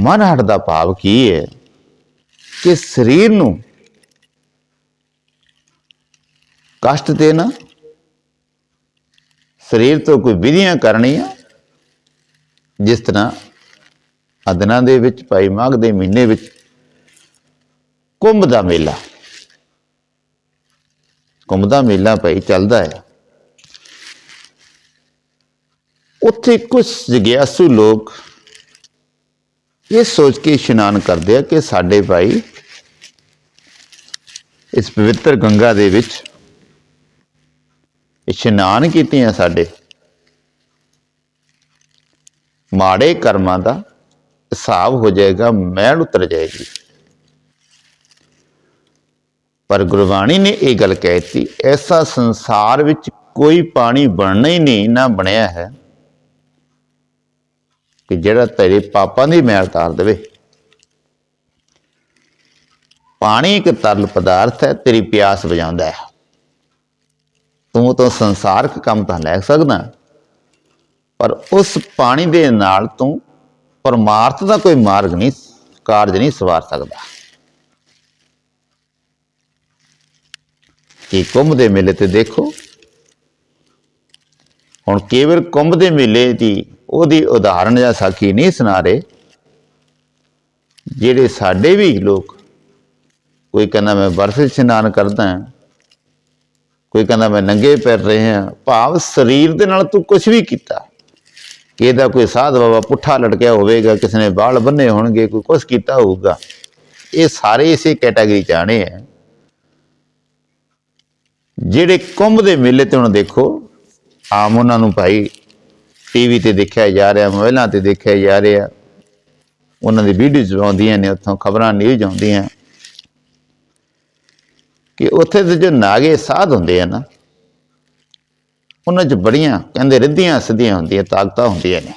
ਮਨ ਹਟ ਦਾ ਭਾਵ ਕੀ ਹੈ ਕਿ ਸਰੀਰ ਨੂੰ ਕਸ਼ਟ ਦੇਣਾ, ਸਰੀਰ ਤੋਂ ਕੋਈ ਵਿਧੀਆਂ ਕਰਨੀਆਂ, ਜਿਸ ਤਰ੍ਹਾਂ ਅਦਨਾ ਦੇ ਵਿੱਚ ਭਾਈ ਮਾਘ ਦੇ ਮਹੀਨੇ ਵਿੱਚ ਕੁੰਭ ਦਾ ਮੇਲਾ। ਕੁੰਭ ਦਾ ਮੇਲਾ ਭਾਈ ਚੱਲਦਾ ਹੈ। ਉੱਥੇ ਕੁਝ ਜਿਗਿਆਸੂ ਲੋਕ ਇਹ ਸੋਚ ਕੇ ਇਸ਼ਨਾਨ ਕਰਦੇ ਆ ਕਿ ਸਾਡੇ ਭਾਈ ਇਸ ਪਵਿੱਤਰ ਗੰਗਾ ਦੇ ਵਿੱਚ ਇਸ਼ਨਾਨ ਕੀਤੇ ਆ ਸਾਡੇ। ਮਾੜੇ ਕਰਮਾਂ ਦਾ ਹਿਸਾਬ ਹੋ ਜਾਏਗਾ, ਮੈਲ ਉਤਰ ਜਾਏਗੀ। ਪਰ ਗੁਰਬਾਣੀ ਨੇ ਇਹ ਗੱਲ ਕਹਿਤੀ ਐਸਾ ਸੰਸਾਰ ਵਿੱਚ ਕੋਈ ਪਾਣੀ ਬਣਨਾ ਹੀ ਨਹੀਂ, ਨਾ ਬਣਿਆ ਹੈ। ਕਿ ਜਿਹੜਾ ਤੇਰੇ ਪਾਪਾਂ ਦੀ ਮੈਲ ਤਾਰ ਦੇਵੇ। ਪਾਣੀ ਇੱਕ ਤਰਲ ਪਦਾਰਥ ਹੈ, ਤੇਰੀ ਪਿਆਸ ਬੁਝਾਉਂਦਾ ਹੈ। ਤੂੰ ਤਾਂ ਸੰਸਾਰਕ ਕੰਮ ਤਾਂ ਲੈ ਸਕਦਾ ਪਰ ਉਸ ਪਾਣੀ ਦੇ ਨਾਲ ਤੂੰ ਪਰਮਾਰਥ ਦਾ ਕੋਈ ਮਾਰਗ ਨਹੀਂ, ਕਾਰਜ ਨਹੀਂ ਸਵਾਰ ਸਕਦਾ। ਕਿ ਕੁੰਭ ਦੇ ਮੇਲੇ ਤੇ ਦੇਖੋ? ਹੁਣ ਕੇਵਲ ਕੁੰਭ ਦੇ ਮੇਲੇ ਦੀ ਉਹਦੀ ਉਦਾਹਰਣ ਜਾਂ ਸਾਖੀ ਨਹੀਂ ਸੁਣਾ ਰਹੇ। ਜਿਹੜੇ ਸਾਡੇ ਵੀ ਲੋਕ, ਕੋਈ ਕਹਿੰਦਾ ਮੈਂ ਬਰਫ਼ 'ਚ ਇਸ਼ਨਾਨ ਕਰਦਾ ਹਾਂ, ਕੋਈ ਕਹਿੰਦਾ ਮੈਂ ਨੰਗੇ ਪੈਰ ਰਹੇ ਹਾਂ, ਭਾਵ ਸਰੀਰ ਦੇ ਨਾਲ ਤੂੰ ਕੁਝ ਵੀ ਕੀਤਾ, ਕਿ ਇਹਦਾ ਕੋਈ ਸਾਧ ਬਾਬਾ ਪੁੱਠਾ ਲਟਕਿਆ ਹੋਵੇਗਾ, ਕਿਸੇ ਨੇ ਬਾਲ ਬੰਨੇ ਹੋਣਗੇ, ਕੋਈ ਕੁਝ ਕੀਤਾ ਹੋਊਗਾ। ਇਹ ਸਾਰੇ ਇਸੇ ਕੈਟਾਗਰੀ ਚ ਆਣੇ ਹੈ ਜਿਹੜੇ ਕੁੰਭ ਦੇ ਮੇਲੇ ਤੇ ਹੁਣ ਦੇਖੋ, ਆਮ ਉਹਨਾਂ ਨੂੰ ਭਾਈ ਟੀਵੀ ਤੇ ਦੇਖਿਆ ਜਾ ਰਿਹਾ ਮੋਬਾਈਲਾਂ ਤੇ ਦੇਖਿਆ ਜਾ ਰਿਹਾ। ਉਹਨਾਂ ਦੀ ਵੀਡੀਓਜ਼ ਆਉਂਦੀਆਂ ਨੇ, ਉੱਥੋਂ ਖਬਰਾਂ ਨਿਊਜ਼ ਆਉਂਦੀਆਂ। ਕਿ ਉੱਥੇ ਦੇ ਜੋ ਨਾਗੇ ਸਾਧ ਹੁੰਦੇ ਆ ਨਾ, ਉਹਨਾਂ 'ਚ ਬੜੀਆਂ, ਕਹਿੰਦੇ ਰਿੱਧੀਆਂ ਸਿੱਧੀਆਂ ਹੁੰਦੀਆਂ, ਤਾਕਤਾਂ ਹੁੰਦੀਆਂ ਨੇ।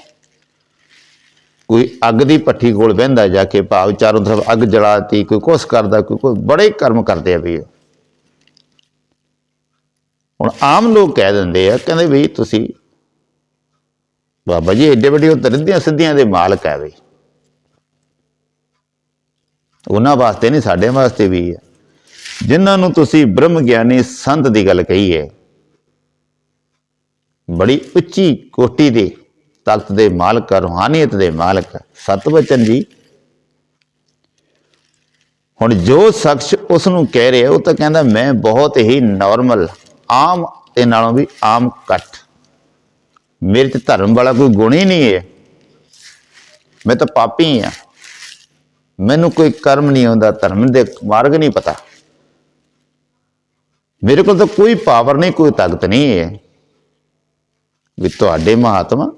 ਕੋਈ ਅੱਗ ਦੀ ਪੱਠੀ ਕੋਲ ਬਹਿੰਦਾ ਜਾ ਕੇ, ਭਾਵ ਚਾਰੋਂ ਤਰਫ ਅੱਗ ਜਲਾਤੀ, ਕੋਈ ਕੁਛ ਕਰਦਾ, ਕੋਈ ਕੋਈ ਬੜੇ ਕਰਮ ਕਰਦੇ ਆ ਵੀ ਉਹ। ਹੁਣ ਆਮ ਲੋਕ ਕਹਿ ਦਿੰਦੇ ਆ, ਕਹਿੰਦੇ ਵੀ ਤੁਸੀਂ ਬਾਬਾ ਜੀ, ਏਡੇ ਵੱਡੇ ਉਹ ਰਿੱਧੀਆਂ ਸਿੱਧੀਆਂ ਦੇ ਮਾਲਕ ਹੈ ਵੀ ਉਹਨਾਂ ਵਾਸਤੇ ਨਹੀਂ, ਸਾਡੇ ਵਾਸਤੇ ਵੀ ਹੈ ਜਿਨ੍ਹਾਂ ਨੂੰ ਤੁਸੀਂ ਬ੍ਰਹਮ ਗਿਆਨੀ ਸੰਤ ਦੀ ਗੱਲ ਕਹੀ ਹੈ, ਬੜੀ ਉੱਚੀ ਕੋਟੀ ਦੇ ਤਖਤ ਦੇ ਮਾਲਕ ਰੂਹਾਨੀਅਤ ਦੇ ਮਾਲਕ ਸਤਵਚਨ ਜੀ। ਹੁਣ ਜੋ ਸ਼ਖਸ ਉਸ ਨੂੰ ਕਹਿ ਰਿਹਾ, ਉਹ ਤਾਂ ਕਹਿੰਦਾ, ਮੈਂ ਬਹੁਤ ਹੀ ਨਾਰਮਲ ਆਮ ਤੇ ਨਾਲੋਂ ਵੀ ਆਮ ਘੱਟ। ਮੇਰੇ ਤੇ ਧਰਮ ਵਾਲਾ ਕੋਈ ਗੁਣ ਹੀ ਨਹੀਂ ਹੈ। ਮੈਂ ਤਾਂ ਪਾਪੀ ਹਾਂ। ਮੈਨੂੰ ਕੋਈ ਕਰਮ ਨਹੀਂ ਆਉਂਦਾ, ਧਰਮ ਦੇ ਮਾਰਗ ਨਹੀਂ ਪਤਾ। ਮੇਰੇ ਕੋਲ ਤਾਂ ਕੋਈ ਪਾਵਰ ਨਹੀਂ, ਕੋਈ ਤਾਕਤ ਨਹੀਂ ਹੈ। ਵੀ ਤੁਹਾਡੇ ਮਹਾਤਮਾ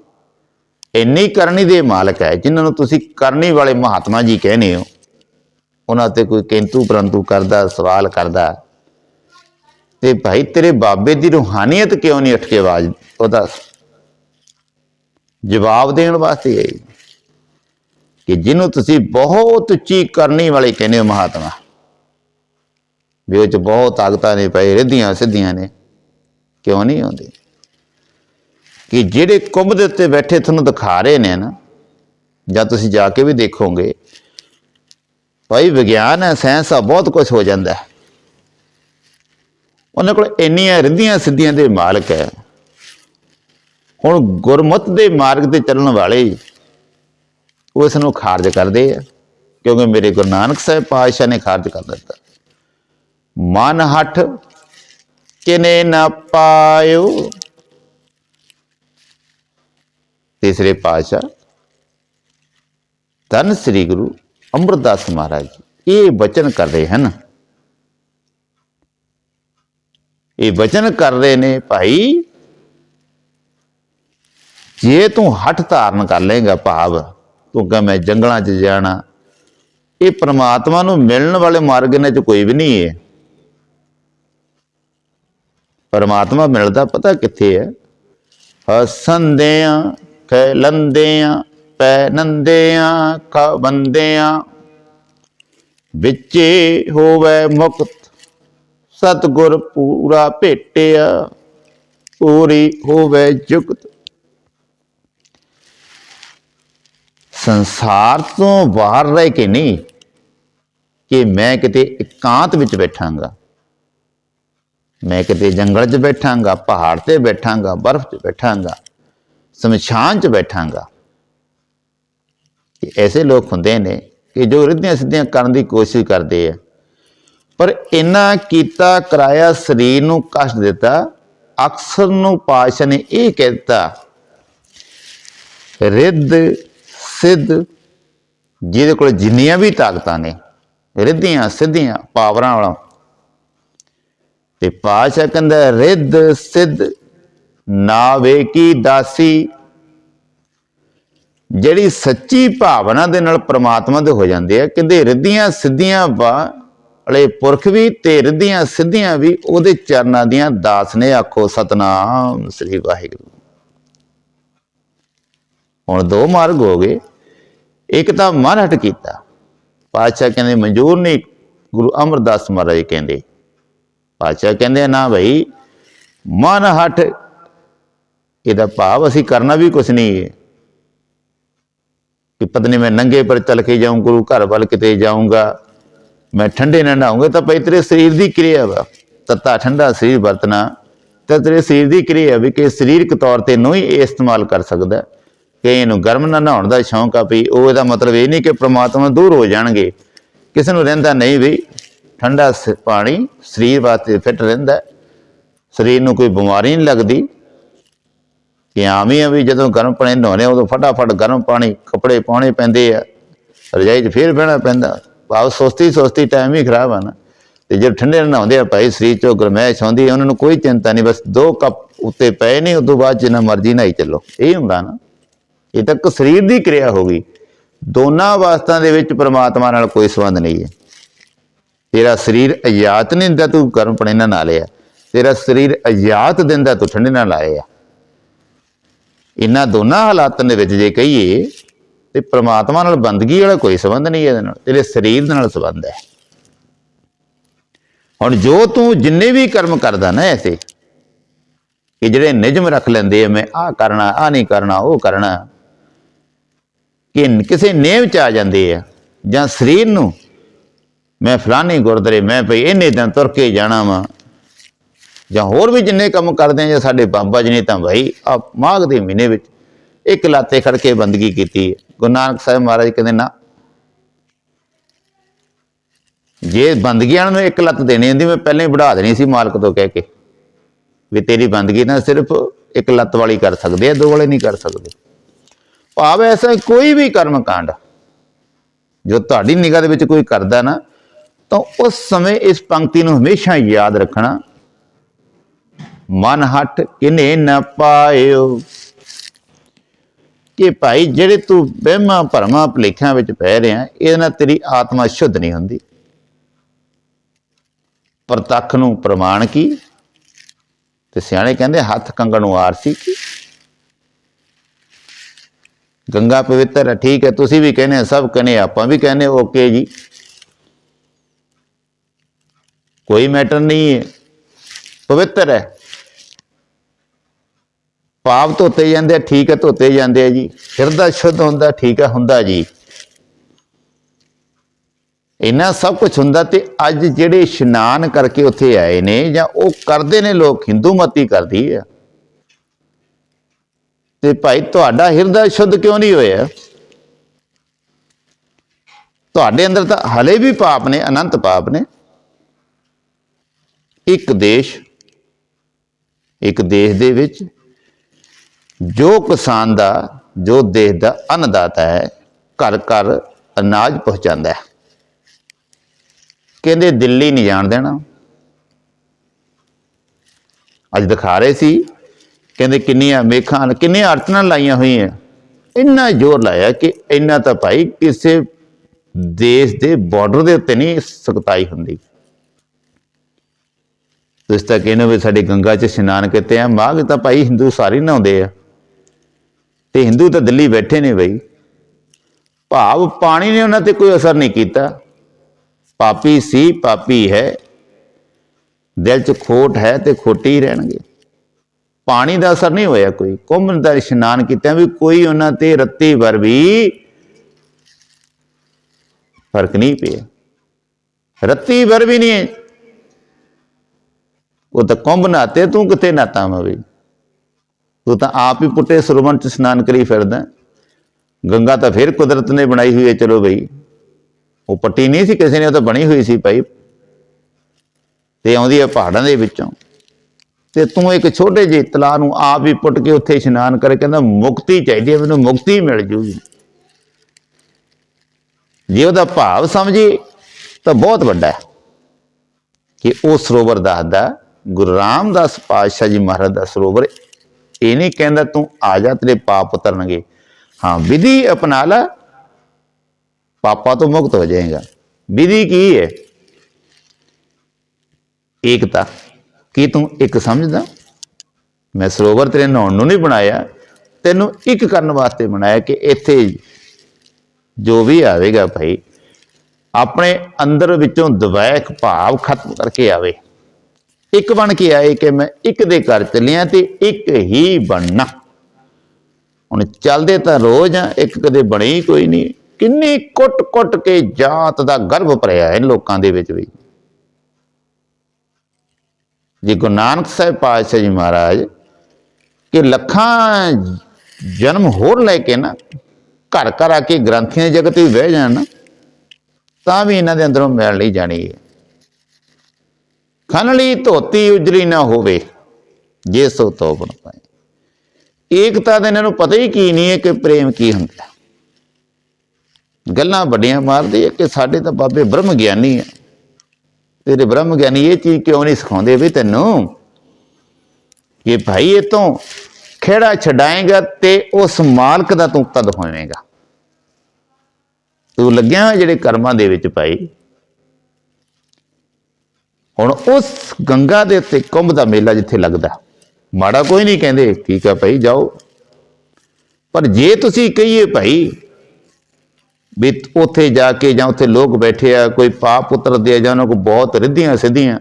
ਇੰਨੀ ਕਰਨੀ ਦੇ ਮਾਲਕ ਹੈ, ਜਿਨ੍ਹਾਂ ਨੂੰ ਤੁਸੀਂ ਕਰਨੀ ਵਾਲੇ ਮਹਾਤਮਾ ਜੀ ਕਹਿੰਦੇ ਹੋ। ਉਹਨਾਂ ਤੇ ਕੋਈ ਕਿੰਤੂ ਪਰੰਤੂ ਕਰਦਾ, ਸਵਾਲ ਕਰਦਾ। ਤੇ ਭਾਈ ਤੇਰੇ ਬਾਬੇ ਦੀ ਰੂਹਾਨੀਅਤ ਕਿਉਂ ਨਹੀਂ ਉੱਠ ਕੇ ਆਵਾਜ਼? ਉਹਦਾ ਜਵਾਬ ਦੇਣ ਵਾਸਤੇ ਹੈ ਕਿ ਜਿਹਨੂੰ ਤੁਸੀਂ ਬਹੁਤ ਉੱਚੀ ਕਰਨੀ ਵਾਲੇ ਕਹਿੰਦੇ ਹੋ ਮਹਾਤਮਾ, ਵੀ ਉਹ ਚ ਬਹੁਤ ਤਾਕਤਾਂ ਨੇ ਪਈ ਰਿੱਧੀਆਂ ਸਿੱਧੀਆਂ ਨੇ, ਕਿਉਂ ਨਹੀਂ ਆਉਂਦੇ? ਕਿ ਜਿਹੜੇ ਕੁੰਭ ਦੇ ਉੱਤੇ ਬੈਠੇ ਤੁਹਾਨੂੰ ਦਿਖਾ ਰਹੇ ਨੇ ਨਾ, ਜਾਂ ਤੁਸੀਂ ਜਾ ਕੇ ਵੀ ਦੇਖੋਗੇ, ਭਾਈ ਵਿਗਿਆਨ ਹੈ, ਸਾਇੰਸ ਆ, ਬਹੁਤ ਕੁਝ ਹੋ ਜਾਂਦਾ ਹੈ। ਉਹਨਾਂ ਕੋਲ ਇੰਨੀਆਂ ਰਿੱਧੀਆਂ ਸਿੱਧੀਆਂ ਦੇ ਮਾਲਕ ਹੈ। ਹੁਣ ਗੁਰਮਤ ਦੇ ਮਾਰਗ ਤੇ ਚੱਲਣ ਵਾਲੇ ਉਹ ਨੂੰ ਖਾਰਜ ਕਰਦੇ ਆ, ਕਿਉਂਕਿ ਮੇਰੇ ਗੁਰੂ ਨਾਨਕ ਸਾਹਿਬ ਪਾਤਸ਼ਾਹ ਨੇ ਖਾਰਜ ਕਰ ਦਿੱਤਾ। ਮਨ ਹੱਠ ਕਿਨੇ ਨਾ ਪਾਇਓ। ਤੀਸਰੇ ਪਾਤਸ਼ਾਹ, ਧੰਨ ਸ੍ਰੀ ਗੁਰੂ ਅਮਰਦਾਸ ਮਹਾਰਾਜ ਇਹ ਬਚਨ ਕਰ ਰਹੇ ਹਨ। ਇਹ ਬਚਨ ਕਰ ਰਹੇ ਨੇ ਭਾਈ ਜੇ ਤੂੰ ਹੱਠ ਧਾਰਨ ਕਰ ਲੇਗਾ ਭਾਵ, ਤੂੰ ਕਹ ਮੈਂ ਜੰਗਲਾਂ 'ਚ ਜਾਣਾ, ਇਹ ਪ੍ਰਮਾਤਮਾ ਨੂੰ ਮਿਲਣ ਵਾਲੇ ਮਾਰਗ ਨੇ ਚ ਕੋਈ ਵੀ ਨਹੀਂ ਹੈ। ਪਰਮਾਤਮਾ ਮਿਲਦਾ ਪਤਾ ਕਿੱਥੇ ਹੈ? ਹਸੰਦਿਆਂ ਖੈਲੰਦਿਆਂ ਪੈ ਨੰਦਿਆਂ ਖਬੰਦਿਆਂ ਵਿੱਚੇ ਹੋਵੇ ਮੁਕਤ ਸਤਗੁਰ ਪੂਰਾ ਭੇਟਿਆ, ਪੂਰੀ ਹੋਵੇ ਜੁਗਤ ਸੰਸਾਰ ਤੋਂ ਬਾਹਰ ਰਹਿ ਕੇ ਨਹੀਂ ਕਿ ਮੈਂ ਕਿਤੇ ਇਕਾਂਤ ਵਿੱਚ ਬੈਠਾਂਗਾ। ਮੈਂ ਕਿਤੇ ਜੰਗਲ 'ਚ ਬੈਠਾਂਗਾ, ਪਹਾੜ ਤੇ ਬੈਠਾਂਗਾ, ਬਰਫ਼ 'ਚ ਬੈਠਾਂਗਾ, ਸ਼ਮਸ਼ਾਨ 'ਚ ਬੈਠਾਂਗਾ। ਕਿ ਐਸੇ ਲੋਕ ਹੁੰਦੇ ਨੇ ਕਿ ਜੋ ਰਿੱਧੀਆਂ ਸਿੱਧੀਆਂ ਕਰਨ ਦੀ ਕੋਸ਼ਿਸ਼ ਕਰਦੇ ਆ। ਪਰ ਇਹਨਾਂ ਕੀਤਾ, ਕਰਾਇਆ, ਸਰੀਰ ਨੂੰ ਕਸ਼ਟ ਦਿੱਤਾ, ਅਕਸਰ ਨੂੰ ਪਾਸ਼ਾ ਨੇ ਇਹ ਕਹਿਤਾ ਰਿੱਧ ਸਿੱਧ, ਜਿਹਦੇ ਕੋਲ ਜਿੰਨੀਆਂ ਵੀ ਤਾਕਤਾਂ ਨੇ, ਰਿੱਧੀਆਂ, ਸਿੱਧੀਆਂ, ਪਾਵਰਾਂ ਵਾਲਾ। ਤੇ ਪਾਸ਼ਾ ਕਹਿੰਦਾ, ਰਿੱਧ, ਸਿੱਧ ਨਾਵੇ ਕੀ ਦਾਸੀ। ਜਿਹੜੀ ਸੱਚੀ ਭਾਵਨਾ ਦੇ ਨਾਲ ਪ੍ਰਮਾਤਮਾ ਦੇ ਹੋ ਜਾਂਦੇ ਆ, ਕਹਿੰਦੇ ਰਿੱਧੀਆਂ, ਸਿੱਧੀਆਂ ਵਾਲੇ ਪੁਰਖ ਵੀ ਤੇ ਰਿੱਧੀਆਂ, ਸਿੱਧੀਆਂ ਵੀ ਉਹਦੇ ਚਰਨਾਂ ਦੀਆਂ ਦਾਸ ਨੇ ਆਖੋ, ਸਤਨਾਮ ਸ੍ਰੀ ਵਾਹਿਗੁਰੂ। ਹੁਣ ਦੋ ਮਾਰਗ ਹੋ ਗਏ। ਇੱਕ ਤਾਂ ਮਨ ਹਟ ਕੀਤਾ। ਪਾਤਸ਼ਾਹ ਕਹਿੰਦੇ, ਮਨਜ਼ੂਰ ਨਹੀਂ, ਗੁਰੂ ਅਮਰਦਾਸ ਮਹਾਰਾਜ ਕਹਿੰਦੇ। ਪਾਤਸ਼ਾਹ ਕਹਿੰਦੇ, ਨਾ ਭਾਈ ਮਨ ਹਟ। ਇਹਦਾ ਭਾਵ ਅਸੀਂ ਕਰਨਾ ਵੀ ਕੁਛ ਨਹੀਂ ਹੈ। ਕਿ ਪਤਨੀ, ਮੈਂ ਨੰਗੇ ਪਰ ਚੱਲ ਕੇ ਜਾਊਂ, ਗੁਰੂ ਘਰ ਵੱਲ ਕਿਤੇ ਜਾਊਂਗਾ। ਮੈਂ ਠੰਡੇ ਨਾਲ ਨਹਾਉਂਗਾ ਤਾਂ ਭਾਈ ਤੇਰੇ ਸਰੀਰ ਦੀ ਕਿਰਿਆ ਵਾ। ਤੱਤਾ ਠੰਡਾ ਸਰੀਰ ਵਰਤਣਾ ਤਾਂ ਤੇਰੇ ਸਰੀਰ ਦੀ ਕਿਰਿਆ ਵੀ ਕਿ ਸਰੀਰਕ ਤੌਰ ਤੇ ਨੂੰ ਹੀ ਇਹ ਇਸਤੇਮਾਲ ਕਰ ਸਕਦਾ। ਕਈ ਨੂੰ ਗਰਮ ਨਾਲ ਨਹਾਉਣ ਦਾ ਸ਼ੌਂਕ ਆ ਵੀ, ਉਹ ਇਹਦਾ ਮਤਲਬ ਇਹ ਨਹੀਂ ਕਿ ਪ੍ਰਮਾਤਮਾ ਦੂਰ ਹੋ ਜਾਣਗੇ। ਕਿਸੇ ਨੂੰ ਰਹਿੰਦਾ ਨਹੀਂ ਵੀ ਠੰਡਾ ਸ- ਪਾਣੀ ਸਰੀਰ ਵਾਸਤੇ ਫਿੱਟ ਰਹਿੰਦਾ। ਸਰੀਰ ਨੂੰ ਕੋਈ ਬਿਮਾਰੀ ਨਹੀਂ ਲੱਗਦੀ। ਕਿ ਆਮ ਹੀ ਆ ਵੀ ਜਦੋਂ ਗਰਮ ਪਾਣੀ ਨਹਾਉਂਦੇ ਉਦੋਂ ਫਟਾਫਟ ਗਰਮ ਪਾਣੀ, ਕੱਪੜੇ ਪਾਉਣੇ ਪੈਂਦੇ ਆ। ਰਜਾਈ 'ਚ ਫੇਰ ਬਹਿਣਾ ਪੈਂਦਾ। ਭਾਵ ਸੁਸਤੀ ਸੁਸਤੀ ਟਾਈਮ ਹੀ ਖਰਾਬ ਆ ਨਾ। ਤੇ ਜਦ ਠੰਡੇ ਨਾਲ ਨਹਾਉਂਦੇ ਆ ਭਾਈ, ਸਰੀਰ 'ਚੋਂ ਗਰਮੈਸ਼ ਆਉਂਦੀ ਹੈ, ਉਹਨਾਂ ਨੂੰ ਕੋਈ ਚਿੰਤਾ ਨਹੀਂ, ਬਸ ਦੋ ਕੱਪ ਉੱਤੇ ਪਏ ਨਹੀਂ ਉਦੋਂ ਬਾਅਦ ਜਿੰਨਾ ਮਰਜ਼ੀ ਨਹਾਈ ਚੱਲੋ। ਇਹ ਹੁੰਦਾ ਨਾ। ਇਹ ਤਾਂ ਇੱਕ ਸਰੀਰ ਦੀ ਕਿਰਿਆ ਹੋ ਗਈ। ਦੋਨਾਂ ਅਵਸਥਾ ਦੇ ਵਿੱਚ ਪ੍ਰਮਾਤਮਾ ਨਾਲ ਕੋਈ ਸੰਬੰਧ ਨਹੀਂ ਹੈ। ਤੇਰਾ ਸਰੀਰ ਇਜਾਜ਼ਤ ਨਹੀਂ ਦਿੰਦਾ, ਤੂੰ ਗਰਮ ਪਾਣੀ ਨਾਲ ਨਹਾ ਲਿਆ। ਤੇਰਾ ਸਰੀਰ ਇਜਾਜ਼ਤ ਦਿੰਦਾ, ਤੂੰ ਠੰਡੇ ਨਾਲ ਆਇਆ ਇਹਨਾਂ ਦੋਨਾਂ ਹਾਲਾਤਾਂ ਦੇ ਵਿੱਚ ਜੇ ਕਹੀਏ, ਤੇ ਪ੍ਰਮਾਤਮਾ ਨਾਲ ਬੰਦਗੀ ਵਾਲਾ ਕੋਈ ਸੰਬੰਧ ਨਹੀਂ ਇਹਦੇ ਨਾਲ। ਤੇਰੇ ਸਰੀਰ ਦੇ ਨਾਲ ਸੰਬੰਧ ਹੈ। ਹੁਣ ਜੋ ਤੂੰ ਜਿੰਨੇ ਵੀ ਕਰਮ ਕਰਦਾ ਨਾ ਐਸੇ ਕਿ ਜਿਹੜੇ ਨਿਯਮ ਰੱਖ ਲੈਂਦੇ ਆ, ਮੈਂ ਆਹ ਕਰਨਾ, ਆਹ ਨਹੀਂ ਕਰਨਾ, ਉਹ ਕਰਨਾ ਕਿ ਕਿਸੇ ਨੇਮ ਚ ਆ ਜਾਂਦੇ ਆ ਜਾਂ ਸਰੀਰ ਨੂੰ, ਮੈਂ ਫਲਾਨੀ ਗੁਰਦੁਆਰੇ, ਮੈਂ ਭਈ ਇਹਨੇ ਦਿਨ ਤੁਰ ਕੇ ਜਾਣਾ ਵਾ। ਜਾਂ ਹੋਰ ਵੀ ਜਿੰਨੇ ਕੰਮ ਕਰਦੇ ਆ, ਜਾਂ ਸਾਡੇ ਬਾਬਾ ਜੀ ਨੇ ਤਾਂ ਭਾਈ ਆ ਮਾਘ ਦੇ ਮਹੀਨੇ ਵਿੱਚ ਇੱਕ ਲਾਤੇ ਖੜ ਕੇ ਬੰਦਗੀ ਕੀਤੀ ਗੁਰੂ ਨਾਨਕ ਸਾਹਿਬ ਮਹਾਰਾਜ ਕਹਿੰਦੇ, ਨਾ, ਜੇ ਬੰਦਗੀਆਂ ਨੂੰ ਇੱਕ ਲੱਤ ਦੇਣੀ ਹੁੰਦੀ, ਮੈਂ ਪਹਿਲਾਂ ਹੀ ਵਧਾ ਦੇਣੀ ਸੀ ਮਾਲਕ ਤੋਂ ਕਹਿ ਕੇ ਵੀ ਤੇਰੀ ਬੰਦਗੀ ਤਾਂ ਸਿਰਫ ਇੱਕ ਲੱਤ ਵਾਲੀ ਕਰ ਸਕਦੇ ਆ, ਦੋ ਵਾਲੇ ਨਹੀਂ ਕਰ ਸਕਦੇ। ਭਾਵ ਐਸਾ ਕੋਈ ਵੀ ਕਰਮ ਕਾਂਡ ਜੋ ਤੁਹਾਡੀ ਨਿਗਾਹ ਦੇ ਵਿੱਚ ਕੋਈ ਕਰਦਾ ਨਾ, ਤਾਂ ਉਸ ਸਮੇਂ ਇਸ ਪੰਕਤੀ ਨੂੰ ਹਮੇਸ਼ਾ ਯਾਦ ਰੱਖਣਾ। ਮਨ ਹਟ ਕਿਨੇ ਨ ਪਾਇਓ। ਕਿ ਭਾਈ ਜਿਹੜੇ ਤੂੰ ਵਹਿਮਾਂ ਭਰਮਾਂ ਭਲੇਖਾਂ ਵਿੱਚ ਪੈ ਰਿਹਾ, ਇਹਦੇ ਨਾਲ ਤੇਰੀ ਆਤਮਾ ਸ਼ੁੱਧ ਨਹੀਂ ਹੁੰਦੀ। ਪ੍ਰਤੱਖ ਨੂੰ ਪ੍ਰਮਾਣ ਕੀ? ਤੇ ਸਿਆਣੇ ਕਹਿੰਦੇ ਹੱਥ ਕੰਗਣ ਨੂੰ ਆਰਸੀ ਕੀ? ਗੰਗਾ ਪਵਿੱਤਰ ਹੈ ਠੀਕ ਹੈ ਤੁਸੀਂ ਵੀ ਕਹਿੰਦੇ ਸਭ ਕਹਿੰਦੇ ਆਪਾਂ ਵੀ ਕਹਿੰਦੇ ਓਕੇ ਜੀ। ਕੋਈ ਮੈਟਰ ਨਹੀਂ ਹੈ। ਪਵਿੱਤਰ ਹੈ। ਪਾਪ ਧੋਤੇ ਜਾਂਦੇ ਆ, ਠੀਕ ਹੈ ਧੋਤੇ ਜਾਂਦੇ ਆ ਜੀ। ਹਿਰਦਾ ਸ਼ੁੱਧ ਹੁੰਦਾ ਠੀਕ ਹੈ ਹੁੰਦਾ ਜੀ। ਇੰਨਾ ਸਭ ਕੁਝ ਹੁੰਦਾ ਤੇ ਅੱਜ ਜਿਹੜੇ ਇਸ਼ਨਾਨ ਕਰਕੇ ਉੱਥੇ ਆਏ ਨੇ ਜਾਂ ਉਹ ਕਰਦੇ ਨੇ ਲੋਕ ਹਿੰਦੂ ਮਤੀ ਕਰਦੀ ਆ ਤੇ ਭਾਈ ਤੁਹਾਡਾ ਹਿਰਦਾ ਸ਼ੁੱਧ ਕਿਉਂ ਨਹੀਂ ਹੋਇਆ? ਤੁਹਾਡੇ ਅੰਦਰ ਤਾਂ ਹਲੇ ਵੀ ਪਾਪ ਨੇ, ਅਨੰਤ ਪਾਪ ਨੇ। ਇੱਕ ਦੇਸ਼ ਇੱਕ ਦੇਸ਼ ਦੇ ਵਿੱਚ ਜੋ ਕਿਸਾਨ ਦਾ, ਜੋ ਦੇਸ਼ ਦਾ ਅੰਨਦਾਤਾ ਹੈ, ਘਰ ਘਰ ਅਨਾਜ ਪਹੁੰਚਾਉਂਦਾ ਹੈ। ਕਹਿੰਦੇ ਦਿੱਲੀ ਨਹੀਂ ਜਾਣ ਦੇਣਾ। ਅੱਜ ਦਿਖਾ ਰਹੇ ਸੀ ਕਹਿੰਦੇ ਕਿੰਨੀਆਂ ਮੇਖਾਂ ਕਿੰਨੀਆਂ ਅੜਚਨਾਂ ਲਾਈਆਂ ਹੋਈਆਂ ਇੰਨਾ ਜ਼ੋਰ ਲਾਇਆ ਕਿ ਇੰਨਾ ਤਾਂ ਭਾਈ ਕਿਸੇ ਦੇਸ਼ ਦੇ ਬਾਰਡਰ ਦੇ ਉੱਤੇ ਨਹੀਂ ਸਖਤਾਈ ਹੁੰਦੀ। ਤੁਸੀਂ ਤਾਂ ਕਹਿੰਦੇ ਹੋ ਵੀ ਸਾਡੀ ਗੰਗਾ 'ਚ ਇਸ਼ਨਾਨ ਕੀਤੇ ਆ, ਮਾਘ ਤਾਂ ਭਾਈ ਹਿੰਦੂ ਸਾਰੇ ਨਹਾਉਂਦੇ ਆ। ਤੇ ਹਿੰਦੂ ਤਾਂ ਦਿੱਲੀ ਬੈਠੇ ਨੇ ਬਈ। ਭਾਵ ਪਾਣੀ ਨੇ ਉਹਨਾਂ ਤੇ ਕੋਈ ਅਸਰ ਨਹੀਂ ਕੀਤਾ। ਪਾਪੀ ਸੀ, ਪਾਪੀ ਹੈ। ਦਿਲ 'ਚ ਖੋਟ ਹੈ ਤੇ ਖੋਟੀ ਹੀ ਰਹਿਣਗੇ। ਪਾਣੀ ਦਾ ਅਸਰ ਨਹੀਂ ਹੋਇਆ ਕੋਈ। ਕੁੰਭ ਦਾ ਇਸ਼ਨਾਨ ਕੀਤਾ ਵੀ ਕੋਈ ਉਹਨਾਂ ਤੇ ਰੱਤੀ ਵਰ ਵੀ ਫ਼ਰਕ ਨਹੀਂ ਪਿਆ। ਰੱਤੀ ਵਰ ਵੀ ਨਹੀਂ ਉਹ ਤਾਂ ਕੁੰਭ ਨਾਤੇ ਤੂੰ ਕਿਤੇ ਨਾਤਾ ਮੈਂ ਵੀ ਤੂੰ ਤਾਂ ਆਪ ਹੀ ਪੁੱਟੇ ਸਰਵਣ ਚ ਇਸ਼ਨਾਨ ਕਰੀ ਫਿਰਦਾ। ਗੰਗਾ ਤਾਂ ਫਿਰ ਕੁਦਰਤ ਨੇ ਬਣਾਈ ਹੋਈ ਹੈ, ਚਲੋ ਬਈ। ਉਹ ਪੱਟੀ ਨਹੀਂ ਸੀ, ਕਿਸੇ ਨੇ ਉਹ ਤਾਂ ਬਣੀ ਹੋਈ ਸੀ ਭਾਈ। ਤੇ ਆਉਂਦੀ ਹੈ ਪਹਾੜਾਂ ਦੇ ਵਿੱਚੋਂ। ਤੇ ਤੂੰ ਇੱਕ ਛੋਟੇ ਜਿਹੇ ਤਲਾਅ ਨੂੰ ਆਪ ਹੀ ਪੁੱਟ ਕੇ ਉੱਥੇ ਇਸ਼ਨਾਨ ਕਰ, ਕਹਿੰਦਾ ਮੁਕਤੀ ਚਾਹੀਦੀ ਹੈ, ਮੈਨੂੰ ਮੁਕਤੀ ਮਿਲ ਜੂਗੀ। ਜੇ ਉਹਦਾ ਭਾਵ ਸਮਝੀ ਤਾਂ ਬਹੁਤ ਵੱਡਾ ਹੈ ਕਿ ਉਹ ਸਰੋਵਰ ਦੱਸਦਾ, ਗੁਰੂ ਰਾਮਦਾਸ ਪਾਤਸ਼ਾਹ ਜੀ ਮਹਾਰਾਜ ਦਾ ਸਰੋਵਰ, ਇਹ ਨਹੀਂ ਕਹਿੰਦਾ ਤੂੰ ਆ ਜਾ, ਤੇਰੇ ਪਾਪ ਉਤਰਨਗੇ। ਹਾਂ, ਵਿਧੀ ਅਪਣਾ ਲੈ, ਪਾਪਾ ਤੋਂ ਮੁਕਤ ਹੋ ਜਾਏਗਾ। ਵਿਧੀ ਕੀ ਹੈ? ਏਕਤਾ। ਕੀ ਤੂੰ ਇੱਕ ਸਮਝਦਾ? ਮੈਂ ਸਰੋਵਰ ਤੇਰੇ ਨਹਾਉਣ ਨੂੰ ਨਹੀਂ ਬਣਾਇਆ। ਤੈਨੂੰ ਇੱਕ ਕਰਨ ਵਾਸਤੇ ਬਣਾਇਆ ਕਿ ਇੱਥੇ ਜੋ ਵੀ ਆਵੇਗਾ ਭਾਈ, ਆਪਣੇ ਅੰਦਰ ਵਿੱਚੋਂ ਦਵੈਕ ਭਾਵ ਖਤਮ ਕਰਕੇ ਆਵੇ। ਇੱਕ ਬਣ ਕੇ ਆਏ ਕਿ ਮੈਂ ਇੱਕ ਦੇ ਘਰ ਚੱਲਿਆ ਤੇ ਇੱਕ ਹੀ ਬਣਨਾ। ਹੁਣ ਚੱਲਦੇ ਤਾਂ ਰੋਜ਼ ਆ, ਇੱਕ ਕਦੇ ਬਣੀ ਹੀ ਕੋਈ ਨਹੀਂ। ਕਿੰਨੀ ਕੁੱਟ-ਕੁੱਟ ਕੇ ਜਾਤ ਦਾ ਗਰਭ ਭਰਿਆ ਹੈ ਲੋਕਾਂ ਦੇ ਵਿੱਚ ਵੀ। ਜੀ ਗੁਰੂ ਨਾਨਕ ਸਾਹਿਬ ਪਾਤਸ਼ਾਹ ਜੀ ਮਹਾਰਾਜ ਕਿ ਲੱਖਾਂ ਜਨਮ ਹੋਰ ਲੈ ਕੇ ਨਾ ਘਰ ਘਰ ਆ ਕੇ ਗ੍ਰੰਥੀਆਂ ਦੀ ਜਗਤ ਵੀ ਬਹਿ ਜਾਣ ਨਾ, ਤਾਂ ਵੀ ਇਹਨਾਂ ਦੇ ਅੰਦਰੋਂ ਮੈਲ ਨਹੀਂ ਜਾਣੀ ਹੈ। ਖਨ ਲਈ ਧੋਤੀ ਉਜਰੀ ਨਾ ਹੋਵੇ, ਜੇ ਸੋ ਤੋਪ ਨਾ ਪਾਏ। ਏਕਤਾ ਦਾ ਇਹਨਾਂ ਨੂੰ ਪਤਾ ਹੀ ਕੀ ਨਹੀਂ ਹੈ ਕਿ ਪ੍ਰੇਮ ਕੀ ਹੁੰਦਾ। ਗੱਲਾਂ ਵੱਡੀਆਂ ਮਾਰਦੇ ਹੈ ਕਿ ਸਾਡੇ ਤਾਂ ਬਾਬੇ ਬ੍ਰਹਮ ਗਿਆਨੀ ਆ। ਤੇਰੇ ਬ੍ਰਹਮ ਗਿਆਨੀ ਇਹ ਚੀਜ਼ ਕਿਉਂ ਨਹੀਂ ਸਿਖਾਉਂਦੇ ਵੀ ਤੈਨੂੰ? ਕਿ ਭਾਈ ਇਹ ਤੋਂ ਖੇੜਾ ਛਡਾਏਗਾ ਤੇ ਉਸ ਮਾਲਕ ਦਾ ਤੂੰ ਤਦ ਹੋਵੇਂਗਾ ਤੂੰ ਲੱਗਿਆ ਹੋਇਆ ਜਿਹੜੇ ਕਰਮਾਂ ਦੇ ਵਿੱਚ ਭਾਈ। ਹੁਣ ਉਸ ਗੰਗਾ ਦੇ ਉੱਤੇ ਕੁੰਭ ਦਾ ਮੇਲਾ ਜਿੱਥੇ ਲੱਗਦਾ, ਮਾੜਾ ਕੋਈ ਨਹੀਂ ਕਹਿੰਦੇ, ਠੀਕ ਆ ਭਾਈ, ਜਾਓ। ਪਰ ਜੇ ਤੁਸੀਂ ਕਹੀਏ ਭਾਈ ਵੀ ਉੱਥੇ ਜਾ ਕੇ ਜਾਂ ਉੱਥੇ ਲੋਕ ਬੈਠੇ ਆ, ਕੋਈ ਪਾਪ ਉਤਰਦੇ ਆ ਜਾਂ ਉਹਨਾਂ ਕੋ ਬਹੁਤ ਰਿੱਧੀਆਂ ਸਿੱਧੀਆਂ।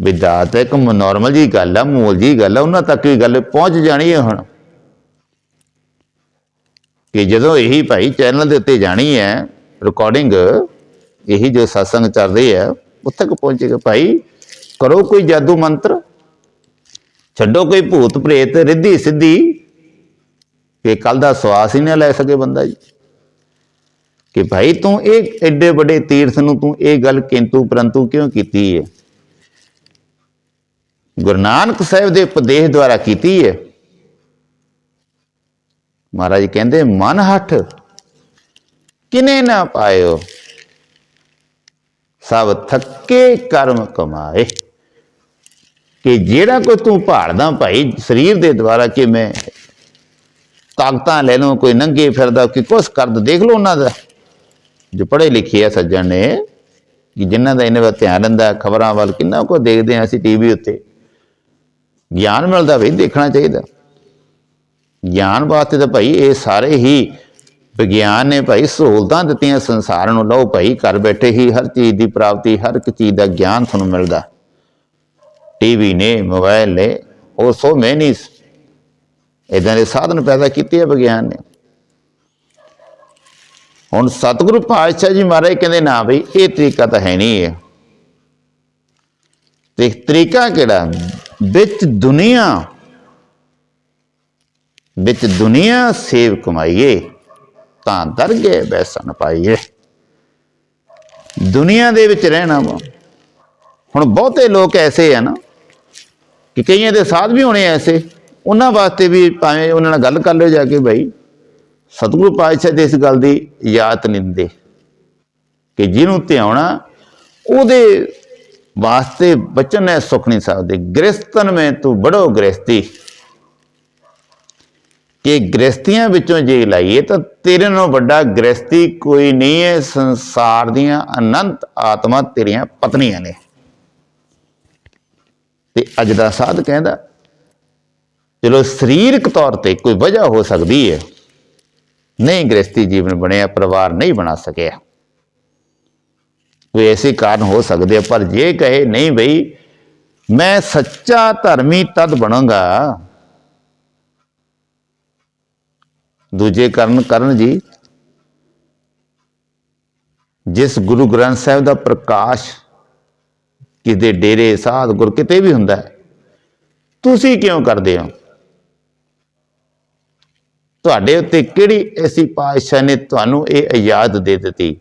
ਵਿਦਾਤ ਇੱਕ ਨਾਰਮਲ ਜੀ ਗੱਲ ਆ, ਮੂਲ ਜੀ ਗੱਲ ਆ, ਉਹਨਾਂ ਤੱਕ ਵੀ ਗੱਲ ਪਹੁੰਚ ਜਾਣੀ ਹੈ ਹੁਣ। ਕਿ ਜਦੋਂ ਇਹੀ ਭਾਈ ਚੈਨਲ ਦੇ ਉੱਤੇ ਜਾਣੀ ਹੈ ਰਿਕਾਰਡਿੰਗ ਇਹੀ ਜੋ satsang ਚੱਲ ਰਹੀ ਹੈ ਉੱਥੇ ਤੱਕ ਪਹੁੰਚੇਗਾ ਭਾਈ ਕਰੋ ਕੋਈ ਜਾਦੂ ਮੰਤਰ। ਛੱਡੋ ਕੋਈ ਭੂਤ ਪ੍ਰੇਤ ਰਿੱਧੀ ਸਿੱਧੀ ਕਿ ਕੱਲ ਦਾ ਸਵਾਸ ਹੀ ਨਾ ਲੈ ਸਕੇ ਬੰਦਾ ਜੀ। ਕਿ ਭਾਈ ਤੂੰ ਇਹ ਐਡੇ ਵੱਡੇ ਤੀਰਥ ਨੂੰ ਤੂੰ ਇਹ ਗੱਲ ਕਿੰਤੂ ਪਰੰਤੂ ਕਿਉਂ ਕੀਤੀ ਹੈ ਗੁਰੂ ਨਾਨਕ ਸਾਹਿਬ ਦੇ ਉਪਦੇਸ਼ ਦੁਆਰਾ ਕੀਤੀ ਹੈ ਮਹਾਰਾਜ ਕਹਿੰਦੇ, ਮਨ ਹੱਠ ਕਿਨੇ ਨਾ ਪਾਇਓ, ਸਭ ਥੱਕੇ ਕਰਮ ਕਮਾਏ। ਕਿ ਜਿਹੜਾ ਕੋਈ ਤੂੰ ਭਾਲਦਾ ਭਾਈ, ਸਰੀਰ ਦੇ ਦੁਆਰਾ ਕਿ ਮੈਂ ਤਾਕਤਾਂ ਲੈ ਲਵਾਂ ਕੋਈ ਨੰਗੇ ਫਿਰਦਾ ਕਿ ਕੁਛ ਕਰਦ, ਦੇਖ ਲਓ ਉਹਨਾਂ ਦਾ। ਜੋ ਪੜ੍ਹੇ ਲਿਖੇ ਆ ਸੱਜਣ ਨੇ, ਕਿ ਜਿਨ੍ਹਾਂ ਦਾ ਇਹਨਾਂ ਵੱਲ ਧਿਆਨ ਰਹਿੰਦਾ, ਖਬਰਾਂ ਵੱਲ ਕਿੰਨਾ ਕੋ ਦੇਖਦੇ ਆ ਅਸੀਂ ਟੀਵੀ ਉੱਤੇ। ਗਿਆਨ ਮਿਲਦਾ ਵੀ ਦੇਖਣਾ ਚਾਹੀਦਾ। ਗਿਆਨ ਵਾਸਤੇ ਤਾਂ ਭਾਈ ਇਹ ਸਾਰੇ ਹੀ ਵਿਗਿਆਨ ਨੇ ਭਾਈ ਸਹੂਲਤਾਂ ਦਿੱਤੀਆਂ, ਸੰਸਾਰ ਨੂੰ ਲਓ ਭਾਈ, ਘਰ ਬੈਠੇ ਹੀ ਹਰ ਚੀਜ਼ ਦੀ ਪ੍ਰਾਪਤੀ, ਹਰ ਇੱਕ ਚੀਜ਼ ਦਾ ਗਿਆਨ ਤੁਹਾਨੂੰ ਮਿਲਦਾ। ਟੀਵੀ ਨੇ ਮੋਬਾਈਲ ਨੇ, ਉਹ ਸੋ ਮੈਨੀ ਇਦਾਂ ਦੇ ਸਾਧਨ ਪੈਦਾ ਕੀਤੇ ਆ ਵਿਗਿਆਨ ਨੇ। ਹੁਣ ਸਤਿਗੁਰੂ ਪਾਤਸ਼ਾਹ ਜੀ ਮਹਾਰਾਜ ਕਹਿੰਦੇ, ਨਾ ਬਈ, ਇਹ ਤਰੀਕਾ ਤਾਂ ਹੈ ਨਹੀਂ ਹੈ ਤੇ ਤਰੀਕਾ ਕਿਹੜਾ? ਵਿੱਚ ਦੁਨੀਆ ਵਿੱਚ ਦੁਨੀਆ ਸੇਵ ਕਮਾਈਏ, ਤਾਂ ਦਰਗੇ ਬੈਸਣ ਪਾਈਏ। ਦੁਨੀਆ ਦੇ ਵਿੱਚ ਰਹਿਣਾ ਵਾ। ਹੁਣ ਬਹੁਤੇ ਲੋਕ ਐਸੇ ਆ ਨਾ ਕਿ ਕਈਆਂ ਦੇ ਸਾਧ ਵੀ ਹੋਣੇ ਐਸੇ। ਉਹਨਾਂ ਵਾਸਤੇ ਵੀ ਭਾਵੇਂ ਉਹਨਾਂ ਨਾਲ ਗੱਲ ਕਰ ਲਿਓ ਜਾ ਕੇ ਭਾਈ ਸਤਿਗੁਰੂ ਪਾਤਸ਼ਾਹ ਦੇ ਇਸ ਗੱਲ ਦੀ ਯਾਦ ਨਹੀਂ ਦਿੰਦੇ ਕਿ ਜਿਹਨੂੰ ਧਿਆਉਣਾ ਉਹਦੇ ਵਾਸਤੇ ਬਚਨ ਹੈ ਸੁਖ ਨਹੀਂ ਸਕਦੇ। ਗ੍ਰਸਤਨ ਮੈਂ ਤੂੰ ਬੜੋ ਗ੍ਰਸਤੀ ਕਿ ਗ੍ਰਸਤੀਆਂ ਵਿੱਚੋਂ ਜੇ ਲਾਈਏ ਤਾਂ ਤੇਰੇ ਨਾਲੋਂ ਵੱਡਾ ਗ੍ਰਸਤੀ ਕੋਈ ਨਹੀਂ ਹੈ, ਸੰਸਾਰ ਦੀਆਂ ਅਨੰਤ ਆਤਮਾ ਤੇਰੀਆਂ ਪਤਨੀਆਂ ਨੇ। ਤੇ ਅੱਜ ਦਾ ਸਾਧ ਕਹਿੰਦਾ ਚਲੋ ਸਰੀਰਕ ਤੌਰ ਤੇ ਕੋਈ ਵਜ੍ਹਾ ਹੋ ਸਕਦੀ ਹੈ ਨਹੀਂ ਗ੍ਰਸਤੀ ਜੀਵਨ ਬਣਿਆ, ਪਰਿਵਾਰ ਨਹੀਂ ਬਣਾ ਸਕਿਆ। ਕੋਈ ਐਸੇ ਕਾਰਨ ਹੋ ਸਕਦੇ ਆ, ਪਰ ਜੇ ਕਹੇ ਨਹੀਂ ਬਈ, ਮੈਂ ਸੱਚਾ ਧਰਮੀ ਤਦ ਬਣਾਂਗਾ। ਦੂਜੇ ਕਰਨ ਕਰਨ ਜੀ, ਜਿਸ ਗੁਰੂ ਗ੍ਰੰਥ ਸਾਹਿਬ ਦਾ ਪ੍ਰਕਾਸ਼ ਕਿਤੇ ਡੇਰੇ, ਸਾਧ ਗੁਰ ਕਿਤੇ ਵੀ ਹੁੰਦਾ, ਤੁਸੀਂ ਕਿਉਂ ਕਰਦੇ ਹੋ? ਤੁਹਾਡੇ ਉੱਤੇ ਕਿਹੜੀ ਐਸੀ ਪਾਤਸ਼ਾਹ ਨੇ ਤੁਹਾਨੂੰ ਇਹ ਆਜ਼ਾਦ ਦੇ ਦਿੱਤੀ?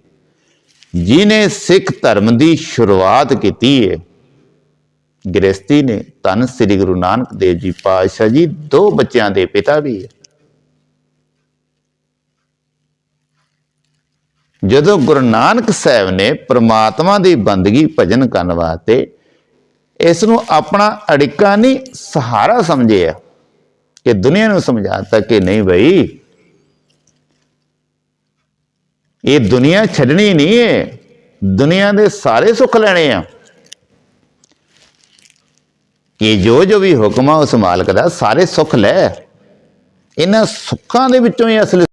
ਜਿਨੇ ਸਿੱਖ ਧਰਮ ਦੀ ਸ਼ੁਰੂਆਤ ਕੀਤੀ ਹੈ ਗ੍ਰਸਤੀ ਨੇ ਧੰਨ ਸ੍ਰੀ ਗੁਰੂ ਨਾਨਕ ਦੇਵ ਜੀ ਪਾਤਸ਼ਾਹ ਜੀ, ਦੋ ਬੱਚਿਆਂ ਦੇ ਪਿਤਾ ਵੀ ਹੈ ਜਦੋਂ ਗੁਰੂ ਨਾਨਕ ਸਾਹਿਬ ਨੇ ਪ੍ਰਮਾਤਮਾ ਦੀ ਬੰਦਗੀ ਭਜਨ ਕਰਨ ਵਾਸਤੇ ਇਸ ਨੂੰ ਆਪਣਾ ਅੜਿੱਕਾ ਨਹੀਂ, ਸਹਾਰਾ ਸਮਝਿਆ। ਕਿ ਦੁਨੀਆ ਨੂੰ ਸਮਝਾਤਾ ਕਿ ਨਹੀਂ ਭਾਈ ਇਹ ਦੁਨੀਆ ਛੱਡਣੀ ਨਹੀਂ ਹੈ, ਦੁਨੀਆ ਦੇ ਸਾਰੇ ਸੁੱਖ ਲੈਣੇ ਆ। ਕਿ ਜੋ ਜੋ ਵੀ ਹੁਕਮ ਆ, ਉਸ ਮਾਲਕ ਦਾ ਸਾਰੇ ਸੁੱਖ ਲੈ। ਇਹਨਾਂ ਸੁੱਖਾਂ ਦੇ ਵਿੱਚੋਂ ਹੀ ਅਸਲ